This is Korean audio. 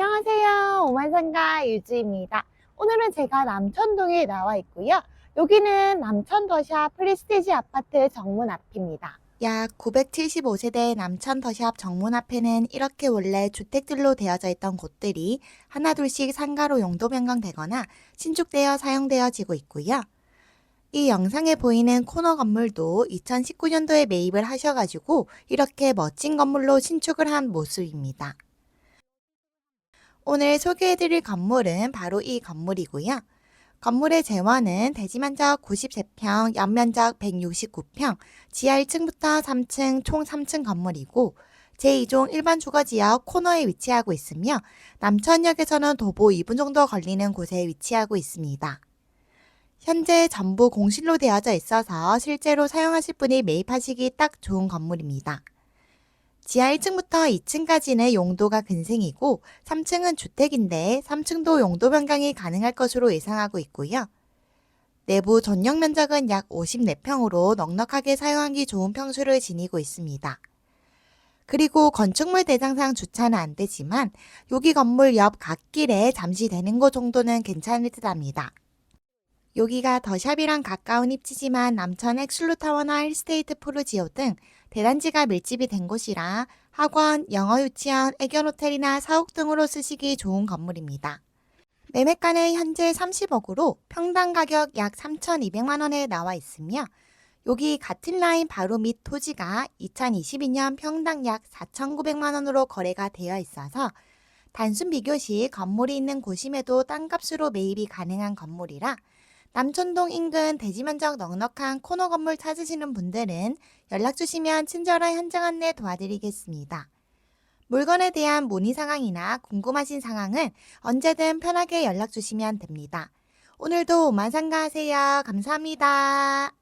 안녕하세요. 오만상가 유지입니다. 오늘은 제가 남천동에 나와 있고요. 여기는 남천더샵 프리스티지 아파트 정문 앞입니다. 약 975세대 남천 더샵 정문 앞에는 이렇게 원래 주택들로 되어져 있던 곳들이 하나둘씩 상가로 용도 변경되거나 신축되어 사용되어지고 있고요. 이 영상에 보이는 코너 건물도 2019년도에 매입을 하셔가지고 이렇게 멋진 건물로 신축을 한 모습입니다. 오늘 소개해드릴 건물은 바로 이 건물이고요. 건물의 재원은 대지면적 93평, 연면적 169평, 지하 1층부터 3층, 총 3층 건물이고 제2종 일반 주거지역 코너에 위치하고 있으며 남천역에서는 도보 2분 정도 걸리는 곳에 위치하고 있습니다. 현재 전부 공실로 되어져 있어서 실제로 사용하실 분이 매입하시기 딱 좋은 건물입니다. 지하 1층부터 2층까지는 용도가 근생이고 3층은 주택인데 3층도 용도 변경이 가능할 것으로 예상하고 있고요. 내부 전용 면적은 약 54평으로 넉넉하게 사용하기 좋은 평수를 지니고 있습니다. 그리고 건축물 대장상 주차는 안 되지만 여기 건물 옆 갓길에 잠시 되는 곳 정도는 괜찮을 듯 합니다. 여기가 더샵이랑 가까운 입지지만 남천 엑슬루타워나 힐스테이트 프루지오 등 대단지가 밀집이 된 곳이라 학원, 영어 유치원, 애견 호텔이나 사옥 등으로 쓰시기 좋은 건물입니다. 매매가는 현재 30억으로 평당 가격 약 3,200만 원에 나와 있으며 여기 같은 라인 바로 밑 토지가 2022년 평당 약 4,900만 원으로 거래가 되어 있어서 단순 비교 시 건물이 있는 곳임에도 땅값으로 매입이 가능한 건물이라 남천동 인근 대지 면적 넉넉한 코너 건물 찾으시는 분들은 연락 주시면 친절한 현장 안내 도와드리겠습니다. 물건에 대한 문의 상황이나 궁금하신 상황은 언제든 편하게 연락 주시면 됩니다. 오늘도 오만상가 하세요. 감사합니다.